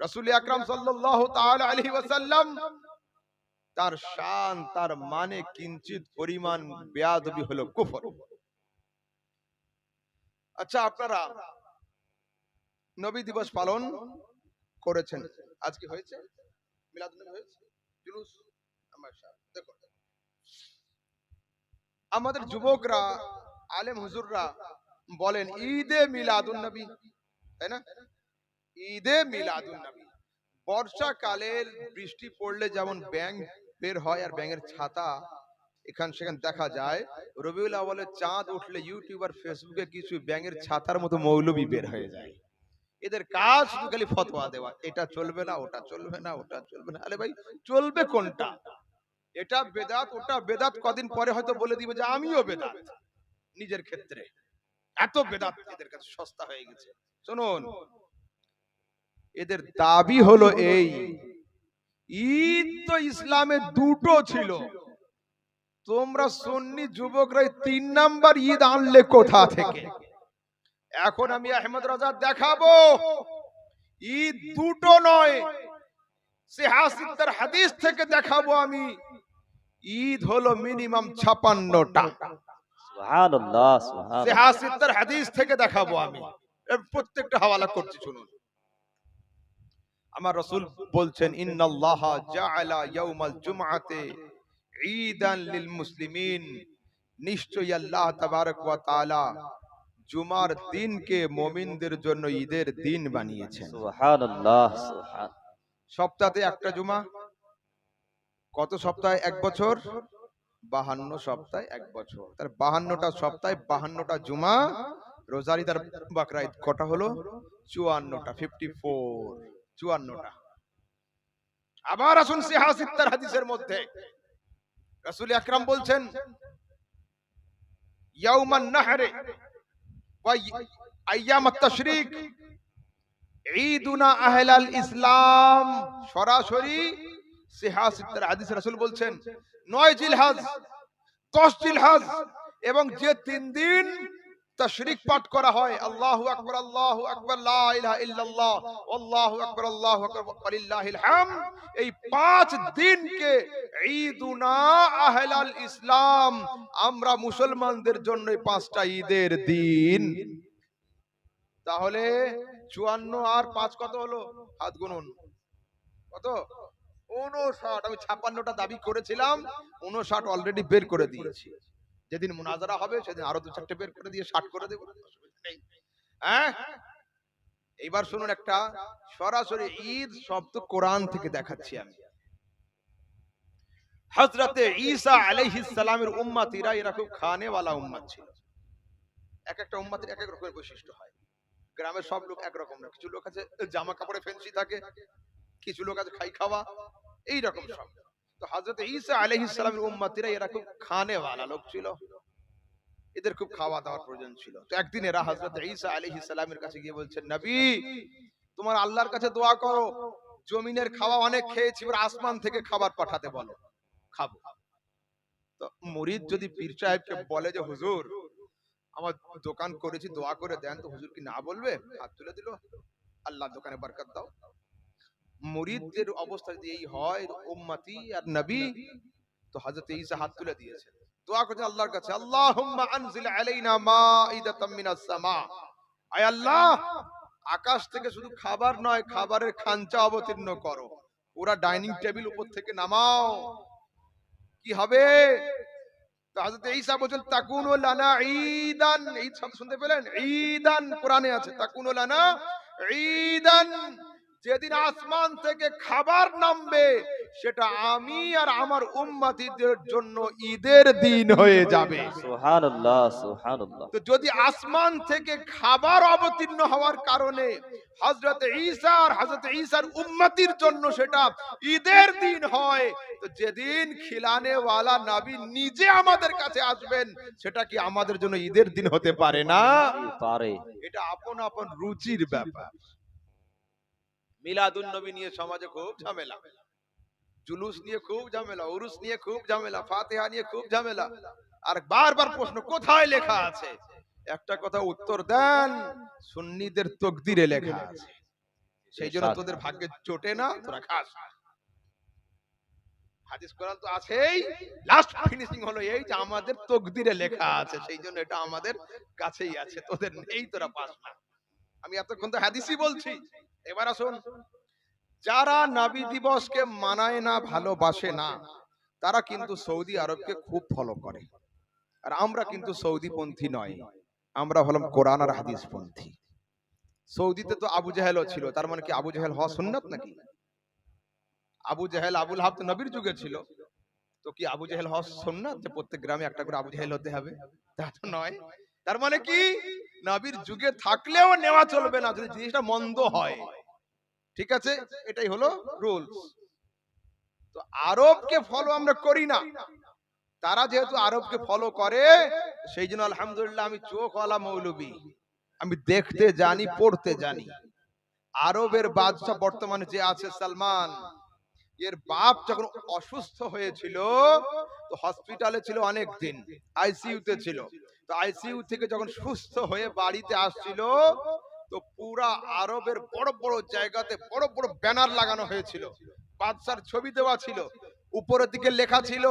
রসুল আকরাম ওয়াসাল্লাম তার শান তার মানে কিঞ্চিত পরিমাণ বেয়াদবি হলো কুফর। আচ্ছা আপনারা নবী দিবস পালন করেছেন। আজকে হয়েছে? আমাদের যুবকরা আলেম হুজুররা বলেন ঈদে মিলাদুন নবী তাই না? ঈদে মিলাদুন নবী। বর্ষাকালের বৃষ্টি পড়লে যেমন ব্যাং বের হয় আর ব্যাঙের ছাতা এখান সেখান দেখা যায়, রবিউল আওয়ালের চাঁদ উঠলে ইউটিউব আর ফেসবুকে কিছু ব্যাঙের ছাতার মতো মৌলবি বের হয়ে যায়। এদের কাজ শুধু খালি ফতোয়া দেওয়া, এটা চলবে না, ওটা চলবে না, ওটা চলবে না। আরে ভাই, চলবে কোনটা? এটা বেদাত, ওটা বেদাত, কদিন পরে হয়তো বলে দিবে যে আমিও বেদাত, নিজের ক্ষেত্রে। এত বেদাত এদের কাছে সস্তা হয়ে গেছে। শুনুন এদের দাবি হলো এই। ঈদ তো ইসলামে দুটো ছিল। তোমরা সন্নি যুবকরা তিন নাম্বার ঈদ আনলে কোথা থেকে? এখন আমি আহমদ রাজা দেখাবো। ঈদ দুটো নয়। সিহাসিদ্দার হাদিস থেকে দেখাবো আমি। ঈদ হলো মিনিমাম ছাপান্নটা। হাদিস থেকে দেখাবো আমি। প্রত্যেকটা হাওয়ালা করছি শুনুন। আমার রসুল বলছেন ইন্নাল্লাহ জাআলা ইয়াউমাল জুমআতে ঈদান লিল মুসলিমিন। নিশ্চয়ই আল্লাহ তাবারক ওয়া তাআলা জুমার দিনকে মুমিনদের জন্য ঈদের দিন বানিয়েছেন। সুবহানাল্লাহ সুবহান সপ্তাহে একটা জুমা? কত সপ্তাহে? এক বছর? বাহান্ন সপ্তাহে এক বছর। তার বাহান্নটা সপ্তাহে বাহান্নটা জুমা রোজারি তার বাকরা কটা হলো? চুয়ান্নটা ফিফটি ফোর চুয়ান্নটা আবার আসুন সিহাসিত্তার হাদিসের মধ্যে। রাসূল আকরাম বলছেন, ইয়াউমান নাহরে ঈদুনা আহলাল ইসলাম। সরাসরি সিহাসিত্তার হাদিস রাসূল বলছেন, নয় জিলহাজ, দশ জিলহাজ এবং যে তিন দিন তাশরিক পাঠ করা হয়। আল্লাহু আকবার আল্লাহু আকবার লা ইলাহা ইল্লাল্লাহ আল্লাহু আকবার আল্লাহু আকবার ওয়ালিল্লাহিল হামদ। এই পাঁচ দিনকে ঈদুনা আহলাল ইসলাম। আমরা মুসলমানদের জন্য পাঁচটা ঈদের দিন। তাহলে চুয়ান্ন আর পাঁচ কত হলো? হাত গুনুন কত? উনষাট আমি ছাপ্পান্নটা দাবি করেছিলাম। উনষাট অলরেডি বের করে দিয়েছি। যেদিন মুনাজারা হবে সেদিন আরও দু চারটে বের করে দিয়ে ষাট করে দেবো। হ্যাঁ? এইবার শুনুন একটা সরাসরি ঈদ শব্দ কোরআন থেকে দেখাচ্ছি আমি। হজরতে ঈসা আলাইহিস সালামের উম্মাতিরা এরা খুব খানেওয়ালা উম্মাত ছিল। এক একটা উম্মাতের এক এক রকমের বৈশিষ্ট্য হয়। গ্রামের সব লোক একরকম না। কিছু লোক আছে জামা কাপড়ে ফেন্সি থাকে কিছু লোক আছে খাই খাওয়া এই রকম সব। তো হযরত ঈসা আলাইহিস সালামের উম্মতিরা এরা খুব লোক ছিল। এদের খুব খাওয়া দাওয়ার প্রয়োজন ছিল। তো একদিন এরা হযরত ঈসা আলাইহিস সালামের কাছে গিয়ে বলছেন, নবী, তোমার আল্লাহর কাছে দোয়া করো। জমিনের খাওয়া অনেক খেয়েছি আসমান থেকে খাবার পাঠাতে বলো। খাব। তো মুরিদ যদি পীর সাহেবকে বলে যে, হুজুর, আমার দোকান করেছি, দোয়া করে দেন। তো হুজুর কি না বলবে? হাত তুলে দিল। আল্লাহ দোকানে বরকত দাও। মুরিদদের অবস্থা যদি এই হয় উম্মতি আর নবী তো হযরত ঈসা হাত তুলে দিয়েছেন। দোয়া করছেন আল্লাহর কাছে আল্লাহুম্মা আনজিল আলাইনা মাইদাতাম মিনাস সামা। আয় আল্লাহ আকাশ থেকে শুধু খাবার নয় খাবারের খাঞ্চা অবতীর্ণ করো। ওরা ডাইনিং টেবিল উপর থেকে নামাও। কি হবে? তো হযরত ঈসা বলেন তাকুনু লানা ঈদান। ঈদ শব্দ শুনতে পেলেন? ঈদান কোরআনে আছে। তাকুনু লানা ঈদান। যেদিন আসমান থেকে খাবার নামবে সেটা আমি আর আমার উম্মতিদের জন্য ঈদের দিন হয়ে যাবে। তো যদি আসমান থেকে খাবার অবতীর্ণ হওয়ার কারণে হজরত ঈসা আর হজরত ঈসার উম্মতির জন্য সেটা ঈদের দিন হয় তো যেদিন খিলানে ওয়ালা নবী নিজে আমাদের কাছে আসবেন সেটা কি আমাদের জন্য ঈদের দিন হতে পারে না? পারে। এটা আপন আপন রুচির ব্যাপার। মিলাদুন নবী নিয়ে সমাজে খুব ঝামেলা। জুলুস নিয়ে খুব ঝামেলা, উরুস নিয়ে খুব ঝামেলা, ফাতিহা নিয়ে খুব ঝামেলা। আর বারবার প্রশ্ন, কোথায় লেখা আছে? একটা কথা উত্তর দেন, সুন্নিদের তকদিরে লেখা আছে। সেই জন্য তোদের ভাগ্যে চোটে না, তোরা খাস। হাদিস, কোরআন তো আছেই। লাস্ট ফিনিশিং হলো এই যে আমাদের তকদিরে লেখা আছে, সেই জন্য এটা আমাদের কাছেই আছে, তোদের নেই, তোরা পাস না। আমি এতক্ষণ তো হাদিসই বলছি। এবার আসুন। যারা নাবি দিবসকে মানায় না ভালোবাসে না তারা কিন্তু সৌদি আরবকে খুব ফলো করে। আর আমরা কিন্তু সৌদি পন্থী নয় আমরা হলাম কোরআন আর হাদিস পন্থী। সৌদিতে তো আবু জাহেলও ছিল তার মানে কি আবু জাহেল হওয়া সুন্নত নাকি? আবু জাহেল আবুল হাব তো নবীর যুগে ছিল। তো কি আবু জাহেল হওয়া সুন্নত? যে প্রত্যেক গ্রামে একটা করে আবু জাহেল হতে হবে? তা তো নয়। তার মানে কি? নবীর যুগে থাকলেও নেওয়া চলবে না যদি জিনিসটা মন্দ হয়। ঠিক আছে? এটাই হলো রুলস তো আরবকে ফলো আমরা করি না। তারা যেহেতু আরবকে ফলো করে সেই জন্য আলহামদুলিল্লাহ আমি চোখ চোখওয়ালা মৌলবী। আমি দেখতে জানি পড়তে জানি। আরবের বাদশাহ বর্তমানে যে আছে সালমান এর বাপ যখন অসুস্থ হয়েছিল হসপিটালে ছিল অনেক দিন আইসিইউতে ছিল। তো আইসিইউ থেকে যখন সুস্থ হয়ে বাড়িতে আসছিল, তো পুরা আরবের বড় বড় জায়গাতে বড় বড় ব্যানার লাগানো হয়েছিল। বাদশার ছবি দেওয়া ছিল। উপরের দিকে লেখা ছিল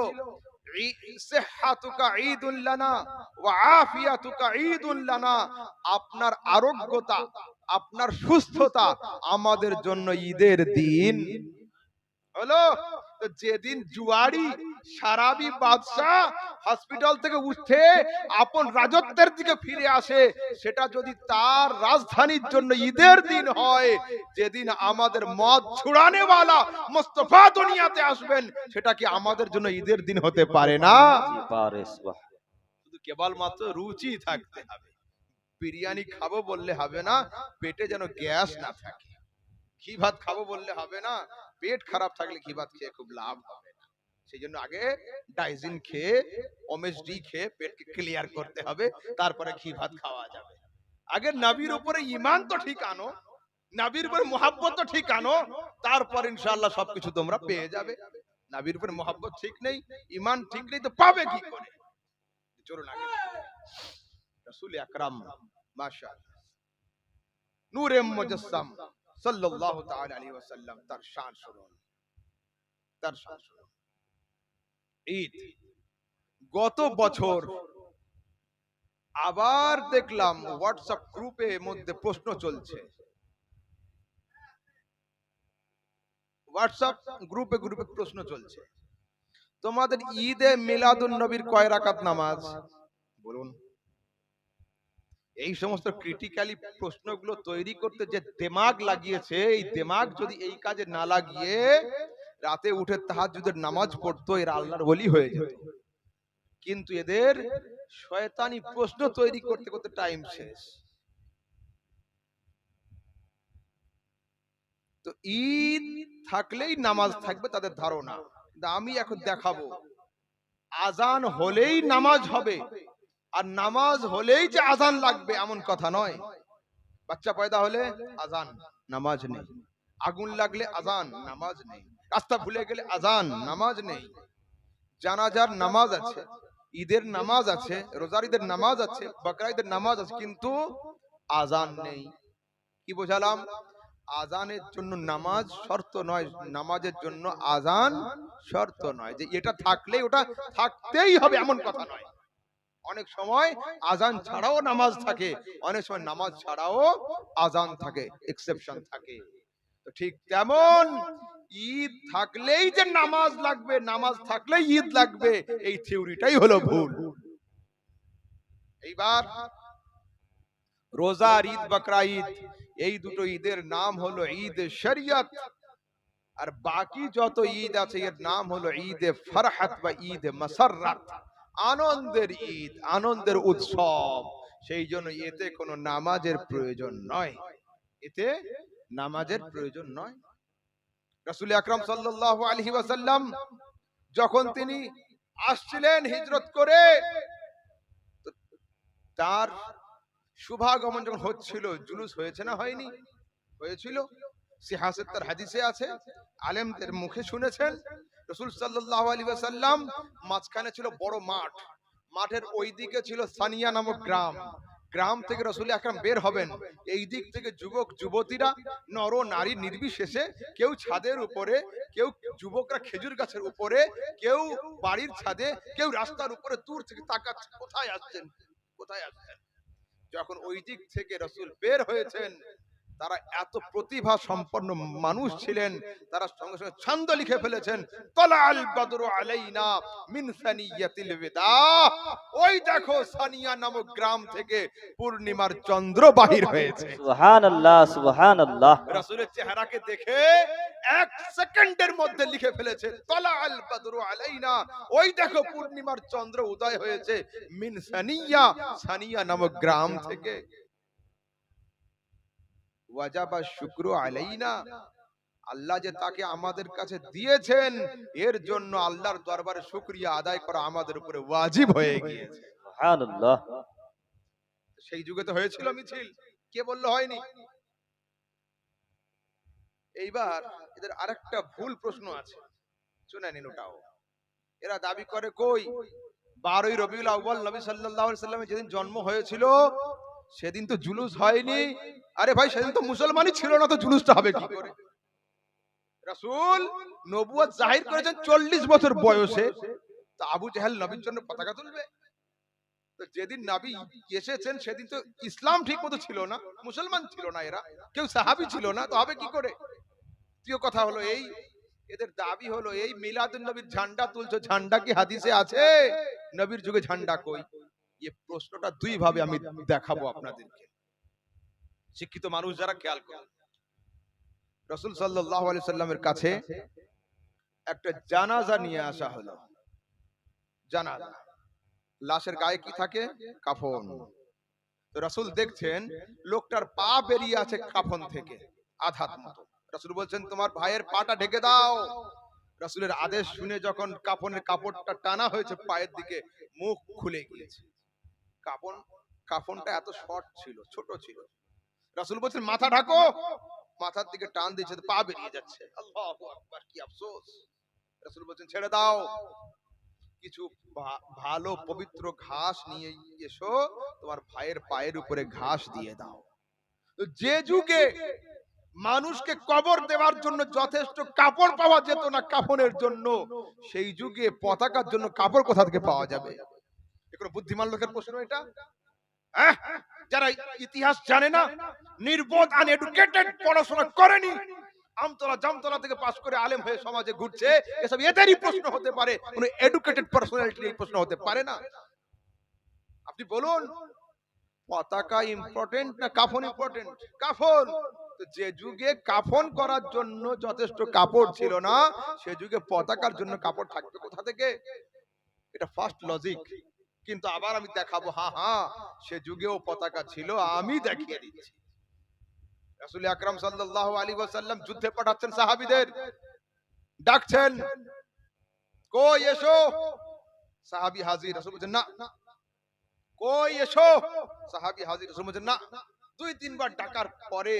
আপনার আরোগ্যতা, আপনার সুস্থতা আমাদের জন্য ঈদের দিন। হলো তো যেদিন জুয়ারি সারাবি বাদশাহ হসপিটাল থেকে উঠে আপন রাজত্বের দিকে ফিরে আসে সেটা যদি তার রাজধানীর জন্য ঈদের দিন হয় যেদিন আমাদের মদ ছুড়ানেওয়ালা মোস্তফা দুনিয়াতে আসবেন সেটা কি আমাদের জন্য ঈদের দিন হতে পারে না? শুধু কেবলমাত্র রুচি থাকতে হবে। বিরিয়ানি খাব বললে হবে না পেটে যেন গ্যাস না থাকে। কি ভাত খাব বললে হবে না? পেট খারাপ থাকলে ঘি ভাত খেয়ে খুব লাভ হবে না। সেই জন্য আগে ডাইজিন খেয়ে ওমেস ডি খেয়ে পেটকে ক্লিয়ার করতে হবে, তারপরে ঘি ভাত খাওয়া যাবে। আগে নবীর উপরে ইমান তো ঠিক আনো নাবির উপরে মোহাব্বত তো ঠিক আনো, তারপর ইনশাআল্লাহ সবকিছু তোমরা পেয়ে যাবে। নাবির উপরে মোহাব্বত ঠিক নেই ইমান ঠিক নেই তো পাবে কি করে? চলুন আগে। রসুল আকরাম নূরে মুজাসসাম। সাল্লাল্লাহু তাআলা আলাইহি ওয়াসাল্লাম তার শান শুনুন। তার শান শুনুন। ঈদ। গত বছর আবার দেখলাম হোয়াটসঅ্যাপ গ্রুপে মধ্যে প্রশ্ন চলছে। হোয়াটসঅ্যাপ গ্রুপে গ্রুপে প্রশ্ন চলছে। তোমাদের ঈদে মিলাদুন নবীর কয় রাকাত নামাজ? বলুন। এই সমস্ত ক্রিটিক্যালি প্রশ্নগুলো তৈরি করতে যে দেমাগ লাগিয়েছে এই দেমাগ যদি এই কাজে না লাগিয়ে রাতে উঠে তাহাজ্জুদের নামাজ পড়তো এরা আল্লাহর ওলি হয়ে যেত। কিন্তু এদের শয়তানি প্রশ্ন তৈরি করতে করতে টাইম শেষ। তো ঈদ থাকলেই নামাজ থাকবে তাদের ধারণা। কিন্তু আমি এখন দেখাবো আজান হলেই নামাজ হবে। আর নামাজ হলেই যে আজান লাগবে এমন কথা নয়। বাচ্চা পয়দা হলে আজান, নামাজ নেই। আগুন লাগলে আজান, নামাজ নেই। রাস্তা ভুলে গেলে আজান, নামাজ নেই। জানাজার নামাজ আছে, ঈদের নামাজ আছে, রোজার ঈদের নামাজ আছে বকরা ঈদের নামাজ আছে, কিন্তু আজান নেই। কি বোঝালাম? আজানের জন্য নামাজ শর্ত নয়, নামাজের জন্য আজান শর্ত নয়। যে এটা থাকলেই ওটা থাকতেই হবে এমন কথা নয়। অনেক সময় আজান ছাড়াও নামাজ থাকে। অনেক সময় নামাজ ছাড়াও আজান থাকে এক্সেপশন থাকে। তো ঠিক তেমন ঈদ থাকলেই যে নামাজ লাগবে, নামাজ থাকলেই ঈদ লাগবে, এই থিওরিটাই হলো ভুল। এইবার রোজা ঈদ, বকরা ঈদ, এই দুটো ঈদের নাম হলো ঈদ শরিয়ত। আর বাকি যত ঈদ আছে, এর নাম হলো ঈদ ফরহাত বা ঈদ মাসাররাত। আনন্দের ঈদ আনন্দের উৎসব। সেই জন্য এতে কোনো নামাজের প্রয়োজন নয়। এতে নামাজের প্রয়োজন নয়। রাসূল আকরাম সাল্লাল্লাহু আলাইহি ওয়াসাল্লাম যখন তিনি আসছিলেন হিজরত করে তার শুভাগমন যখন হচ্ছিল জুলুস হয়েছে না হয়নি? হয়েছিল? সিহাসের তার হাদিসে আছে। আলেমদের মুখে শুনেছেন। রসুল সাল্লাহ আলী সাল্লাম মাঝখানে ছিল বড় মাঠ। মাঠের ওই দিকে ছিল সানিয়া নামক গ্রাম। গ্রাম থেকে রসুল আকরাম বের হবেন। এই দিক থেকে যুবক, যুবতীরা নর, নারী নির্বিশেষে কেউ ছাদের উপরে, কেউ যুবকরা খেজুর গাছের উপরে, কেউ বাড়ির ছাদে, কেউ রাস্তার উপরে দূর থেকে তাকাচ্ছে, কোথায় আসছেন? কোথায় আসছেন? যখন ওই দিক থেকে রসুল বের হয়েছেন তারা এত প্রতিভা সম্পন্ন মানুষ ছিলেন তারা সঙ্গে সঙ্গে ছন্দ লিখে ফেলেছেন তলা আল বদরু আলাইনা মিন সানিয়াতিল বিদা। ওই দেখো সানিয়া নামক গ্রাম থেকে পূর্ণিমার চন্দ্র বাহির হয়েছে। সুবহানাল্লাহ সুবহানাল্লাহ। রাসূলের চেহারাকে দেখে এক সেকেন্ডের মধ্যে লিখে ফেলেছে তলা আল বদরু আলাইনা। ওই দেখো পূর্ণিমার চন্দ্র উদয় হয়েছে মিন সানিয়া সানিয়া নামক গ্রাম থেকে। ওয়াজাবা শুক্রু আলাইনা। আল্লাহ যে তাকে আমাদের কাছে দিয়েছেন এর জন্য আল্লাহর দরবারে শুকরিয়া আদায় করা আমাদের উপরে ওয়াজিব হয়ে গিয়েছে। সুবহানাল্লাহ। সেই যুগে তো হয়েছিল মিছিল কে বলল হয়নি? এইবার এদের আরেকটা ভুল প্রশ্ন আছে শুনে নিন ওটাও। এরা দাবি করে কই? বারোই রবিউল আউ্বাল নবী আলাইহি সাল্লামের যেদিন জন্ম হয়েছিল সেদিন তো জুলুস হয়নি। আরে ভাই, সেদিন তো মুসলমানই ছিল না, তো জুলুসটা হবে কি করে? রাসূল নবুয়ত জাহির করেছেন চল্লিশ বছর বয়সে। তা আবু জাহেল নবীর জন্য পতাকা তুলবে? তো যেদিন নাবি এসেছেন, সেদিন তো ইসলাম ঠিক মতো ছিল না, মুসলমান ছিল না এরা। কেউ সাহাবি ছিল না, তো হবে কি করে? তৃতীয় কথা হলো এই, এদের দাবি হলো এই মিলাদুন নবীর ঝান্ডা তুলছো, ঝান্ডা কি হাদিসে আছে? নবীর যুগে ঝান্ডা কই? এই প্রশ্নটা দুই ভাবে আমি দেখাবো আপনাদেরকে। শিক্ষিত মানুষ যারা, খেয়াল করে রসুল আলাইহি সাল্লামের কাছে একটা জানাজা নিয়ে আসা হলো। জানাজা। লাশের গায়ে কি থাকে? কাফন। রাসূল দেখছেন, লোকটার পা বেরিয়ে আছে কাফন থেকে আধাত মতো। রাসূল বলছেন, তোমার ভাইয়ের পাটা ঢেকে দাও। রাসূলের আদেশ শুনে যখন কাফনের কাপড়টা টানা হয়েছে, পায়ের দিকে মুখ খুলে গিয়েছে। কাফন কাফনটা এত শর্ট ছিল ছোট ছিল। রাসূল বলছেন মাথা ঢাকো। মাথার দিকে টান দিয়েছে পা বেরিয়ে যাচ্ছে। আল্লাহু আকবার কি আফসোস। রাসূল বলছেন ছেড়ে দাও। কিছু ভালো পবিত্র ঘাস নিয়ে এসো তোমার ভাইয়ের পায়ের উপরে ঘাস দিয়ে দাও। তো যে যুগে মানুষকে কবর দেওয়ার জন্য যথেষ্ট কাপড় পাওয়া যেত না কাফনের জন্য সেই যুগে পতাকার জন্য কাপড় কোথা থেকে পাওয়া যাবে? কোনো বুদ্ধিমান লোকের প্রশ্ন এটা? যারা ইতিহাস জানে না, নির্বোধ আনএডুকেটেড পড়াশোনা করেনি, আমতলা জামতলা থেকে পাস করে আলেম হয়ে সমাজে ঘুরছে, এসব এদেরই প্রশ্ন হতে পারে। কোন এডুকেটেড পার্সোনালিটির এই প্রশ্ন হতে পারে না। আপনি বলুন, পতাকা ইম্পর্টেন্ট না কাফন ইম্পর্টেন্ট কাফন! যে যুগে কাফন করার জন্য যথেষ্ট কাপড় ছিল না, সে যুগে পতাকার জন্য কাপড় থাকবে কোথা থেকে? এটা ফার্স্ট লজিক কিন্তু আবার আমি দেখাবো হ্যাঁ হ্যাঁ সে যুগেও পতাকা ছিল, আমি দেখিয়ে দিচ্ছি। রাসূল আকরাম সাল্লাল্লাহু আলাইহি ওয়াসাল্লাম যুদ্ধে পাঠাচ্ছেন সাহাবীদের। ডাকছেন, কই এসো? সাহাবী হাজির, রাসূল বলছেন, না। কই এসো? সাহাবী হাজির, রাসূল বলছেন, না। দুই, তিনবার ডাকার পরে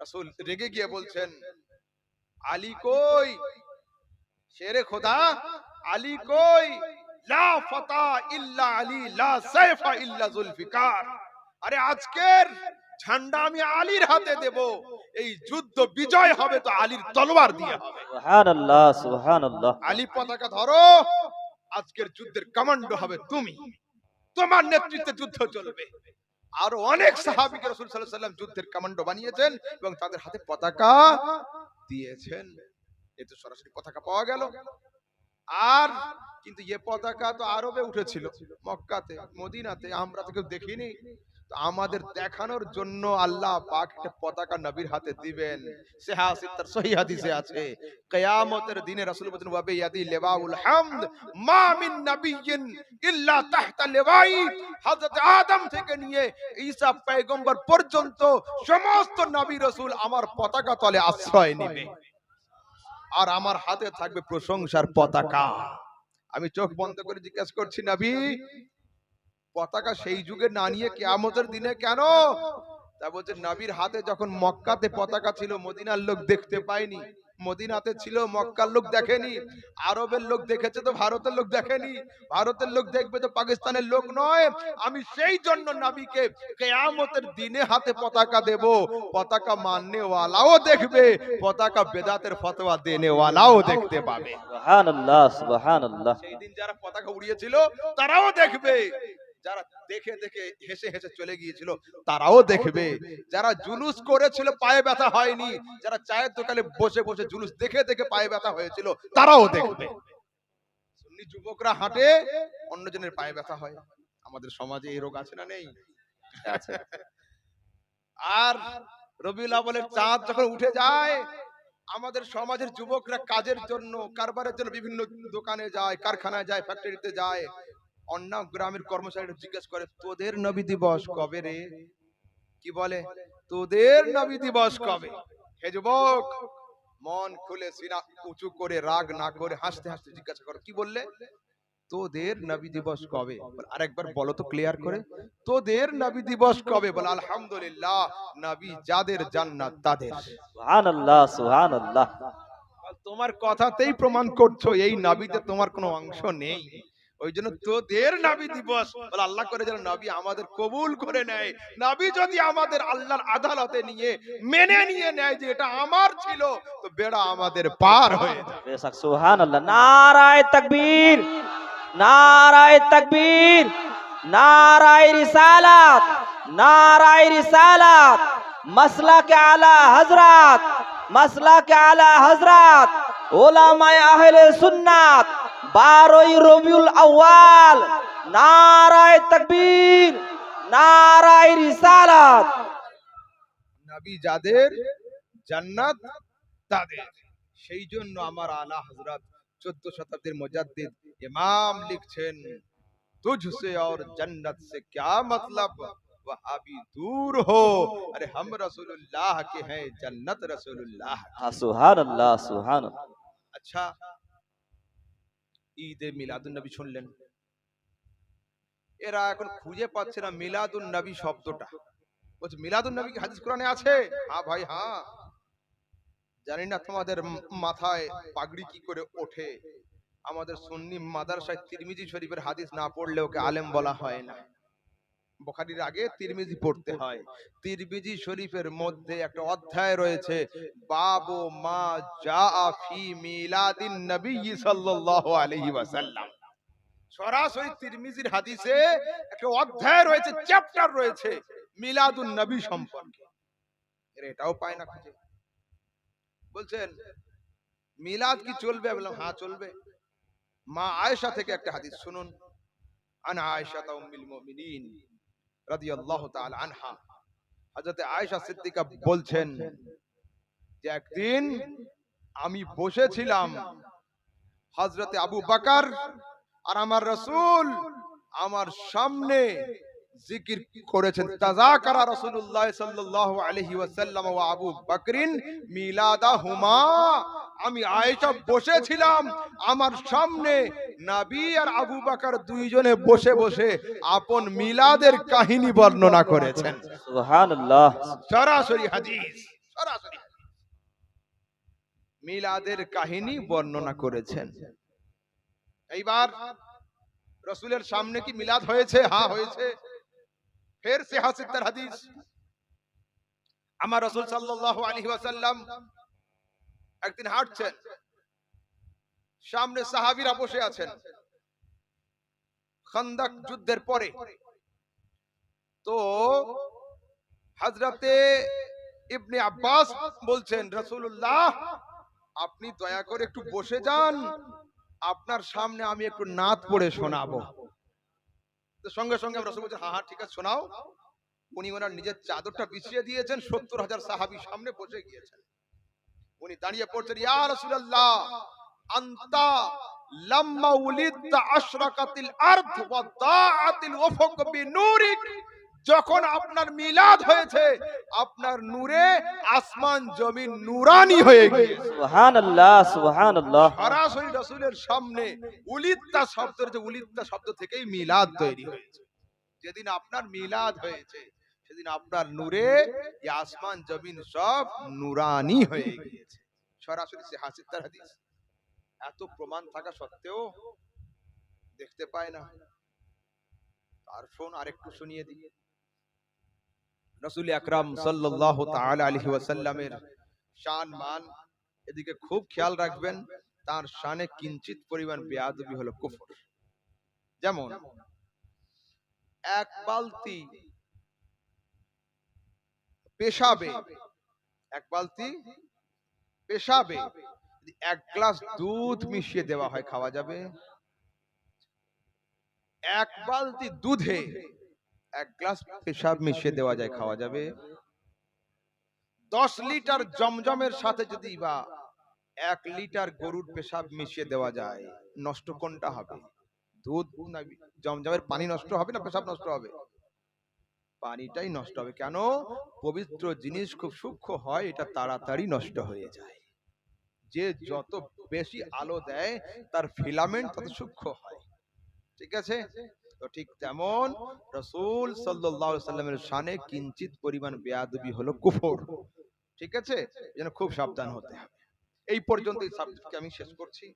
রাসূল রেগে গিয়ে বলছেন, আলী কই? শেরে খোদা, আলী কই? লা ফাতা ইল্লা আলী লা সাইফা ইল্লা জুলফিকার। আরে আজকের ঝান্ডা আমি আলীর হাতে দেব এই যুদ্ধ বিজয় হবে তো আলীর তলোয়ার দিয়ে হবে। সুবহানাল্লাহ সুবহানাল্লাহ। আলী পতাকা ধরো আজকের যুদ্ধের কমান্ডো হবে তুমি। তোমার নেতৃত্বে যুদ্ধ চলবে। আরও অনেক সাহাবিকে রাসূল সাল্লাল্লাহু আলাইহি সাল্লাম যুদ্ধের কমান্ডো বানিয়েছেন এবং তাদের হাতে পতাকা দিয়েছেন। এই তো সরাসরি পতাকা পাওয়া গেল। আর কিন্তু এ পতাকা তো আরবে উঠেছিল, মক্কাতে, মদিনাতে, আমরা তো কেউ দেখিনি। আমাদের দেখানোর জন্য আল্লাহ পতাকা নবীর হাতে দিবেন। পর্যন্ত সমস্ত নবী রাসূল আমার পতাকা তলে আশ্রয় নেবে। আর আমার হাতে থাকবে প্রশংসার পতাকা। আমি চোখ বন্ধ করে জিজ্ঞেস করছি, নাবি, পতাকা সেই যুগে না নিয়ে কেয়ামতের দিনে কেন? তা বলছে, নাবির হাতে যখন মক্কাতে পতাকা ছিল, মদিনার লোক দেখতে পায়নি। মদিনাতে ছিল মক্কার লোক দেখেনি আরবের লোক দেখেছে তো ভারতের লোক দেখেনি। ভারতের লোক দেখবে তো পাকিস্তানের লোক নয়। আমি সেই জন্য নবীকে কেয়ামতের দিনে হাতে পতাকা দেব। পতাকা মাননেওয়ালাও দেখবে পতাকা বেদাতের ফতোয়া দেনেওয়ালাও দেখতে পাবে। সুবহানাল্লাহ সুবহানাল্লাহ। সেই দিন যারা পতাকা উড়িয়েছিল তারাও দেখবে। যারা দেখে দেখে হেসে হেসে চলে গিয়েছিল তারাও দেখবে। যারা জুলুস করেছিল পায়ে ব্যথা হয়নি যারা চায়ের দোকানে বসে বসে জুলুস দেখে দেখে পায়ে ব্যথা হয়েছিল তারাও দেখবে। সুন্নি যুবকরা হাঁটে অন্যজনের পায়ে ব্যথা হয়। আমাদের সমাজে এই রোগ আছে না নেই? আর রবিউল আওয়ালের চাঁদ যখন উঠে যায় আমাদের সমাজের যুবকরা কাজের জন্য কারবারের জন্য বিভিন্ন দোকানে যায় কারখানায় যায় ফ্যাক্টরিতে যায় অন্য গ্রামের কর্মচারীরা জিজ্ঞেস করে তোদের নবী দিবস কবে রে? কি বলে? তোদের নবী দিবস কবে? হে যুবক মন খুলে সিনা উঁচু করে রাগ না করে হাসতে হাসতে জিজ্ঞাসা করো কি বললে? তোদের নবী দিবস কবে? বলে, আরেকবার বলো তো ক্লিয়ার করে। তোদের নবী দিবস কবে? বলে আলহামদুলিল্লাহ নবী যাদের জান্নাত তাদের। সুবহানাল্লাহ সুবহানাল্লাহ। তোমার কথাতেই প্রমাণ করছ এই নাবিতে তোমার কোনো অংশ নেই। ওই জন্য তোদের নাবি দিবস। বলে আল্লাহ করে যেন নবী আমাদের কবুল করে নেয়। নবী যদি আমাদের আল্লাহর আদালতে নিয়ে মেনে নিয়ে নেয় যে এটা আমার ছিল তো বেড়া আমাদের পার হয়ে যাবে সুবহানাল্লাহ। নারায়ে তাকবীর। নারায়ে তাকবীর। নারায়ে রিসালাত। নারায়ে রিসালাত। মাসলাক আলা হযরত। মাসলাক আলা হযরত। উলামায়ে আহলে সুন্নাত। বারোই রবিউল আউয়াল নারায়ে তাকবীর নারায়ে রিসালাত নবী যাদের জান্নাত তাদের সেই জন্য আমার আলা হযরত 14 শতাব্দীর মুজাদ্দিদ ইমাম লিখছেন तुझसे और जन्नत से क्या मतलब वहाबी दूर हो अरे हम रसूलुल्लाह के हैं जन्नत रसूलुल्लाह की। হ্যাঁ, সুবহানাল্লাহ সুবহানাল্লাহ আচ্ছা ঈদে মিলাদুন্নবী শুনলেন। এরা এখন খুঁজে পাচ্ছে না মিলাদুন্নবী শব্দটা। বলছে, মিলাদুন্নবী কি হাদিস কোরআনে আছে? হ্যাঁ ভাই হ্যাঁ। জানি না তোমাদের মাথায় পাগড়ি কি করে ওঠে। আমাদের সুন্নি মাদারসায় তিরমিজি শরীফের হাদিস না পড়লে ওকে আলেম বলা হয় না। বুখারীর আগে তিরমিজি পড়তে হয়। তিরমিজি শরীফের মধ্যে একটা অধ্যায় রয়েছে, বাবু মা জা ফি মিলাদিন নবী সাল্লাল্লাহু আলাইহি ওয়াসাল্লাম। সরাসরি তিরমিজির হাদিসে একটা অধ্যায় রয়েছে চ্যাপ্টার রয়েছে, মিলাদুন নবী সম্পর্কে। এটাও পায় না খুঁজে। বলছেন, মিলাদ কি চলবে? বললাম হ্যাঁ চলবে। মা আয়েশা থেকে একটা হাদিস শুনুন। আন আয়েশা উম্মুল মুমিনিন। রাদিয়াল্লাহু তাআলা আনহা। হযরত আয়েশা সিদ্দিকা বলছেন যে একদিন আমি বসেছিলাম হযরতে আবু বকর আর আমার রাসূল আমার সামনে জিকির করেছেন। তাজাকারা রাসূলুল্লাহ সাল্লাল্লাহু আলাইহি ওয়াসাল্লাম ওয়া আবু বকরিন মিলাদাহুমা। আমি আয়েশা বসেছিলাম। আমার সামনে নবী আর আবু বকর দুইজনে বসে বসে আপন মিলাদের কাহিনী বর্ণনা করেছেন। সুবহানাল্লাহ। সরাসরি হাদিস সরাসরি মিলাদের কাহিনী বর্ণনা করেছেন। এইবার রসুলের সামনে কি মিলাদ হয়েছে? হ্যাঁ হয়েছে। ফের সে হাদিস। আমার রসুল সাল্লাল্লাহু আলাইহি ওয়াসাল্লাম একদিন হাঁটছেন। সামনে সাহাবীরা বসে আছেন। খন্দক যুদ্ধের পরে। তো হজরতে ইবনে আব্বাস বলছেন রসুল্লাহ আপনি দয়া করে একটু বসে যান। আপনার সামনে আমি একটু নাত পড়ে শোনাবো। সঙ্গে সঙ্গে রসুল বলছেন হা হা, ঠিক আছে, শোনাও। উনি ওনার নিজের চাদরটা বিছিয়ে দিয়েছেন, সত্তর হাজার সাহাবি সামনে বসে গিয়েছেন। উনি দাঁড়িয়ে পড়ছেন, ইয়া রাসূলুল্লাহ, আনতা লাম্মা উলিদতা আশরাকাতিল যখন আপনার মিলাদ হয়েছে আপনার নূরে আসমান জমিন নুরানি হয়ে গিয়েছে। সুবহানাল্লাহ সুবহানাল্লাহ। সরাসরি রাসূলের সামনে উলিত্তা শব্দের যে উলিত্তা শব্দ থেকেই মিলাদ তৈরি হয়েছে। যেদিন আপনার মিলাদ হয়েছে সেদিন আপনার নূরে আসমান জমিন সব নুরানি হয়ে গিয়েছে। সরাসরি সে হাসিদ্দার হাদিস। এত প্রমাণ থাকা সত্ত্বেও দেখতে পায় না। তার ফোন আরেকটু শুনিয়ে দিই। রসুল আকরাম সাল্লাল্লাহু তাআলা আলাইহি ওয়াসাল্লামের শান মান এদিকে খুব খেয়াল রাখবেন তার শানে কিঞ্চিত পরিমাণ বেয়াদবি হলো কুফর। যেমন এক বালতি পেশাবে এক বালতি পেশাবে এক গ্লাস দুধ মিশিয়ে দেওয়া হয় খাওয়া যাবে। এক বালতি দুধে এক গ্লাস পেশাব মিশিয়ে দেওয়া যায়, খাওয়া যাবে। দশ লিটার জমজমের সাথে যদি বা এক লিটার গরুর পেশাব মিশিয়ে দেওয়া যায়, নষ্ট কোনটা হবে? দুধ জমজমের পানি নষ্ট হবে না পেশাব নষ্ট হবে? পানিটাই নষ্ট হবে। কেন? পবিত্র জিনিস খুব সূক্ষ্ম হয়, এটা তাড়াতাড়ি নষ্ট হয়ে যায়। যে যত বেশি আলো দেয়, তার ফিলামেন্ট তত সূক্ষ্ম হয়। ঠিক আছে? তো ঠিক তেমন রসুল সাল্লামের সানে কিঞ্চিত পরিমাণ বেয়াদবি হলো কুফর। ঠিক আছে? যেন খুব সাবধান হতে হবে। এই পর্যন্ত এই সাবজেক্টকে আমি শেষ করছি।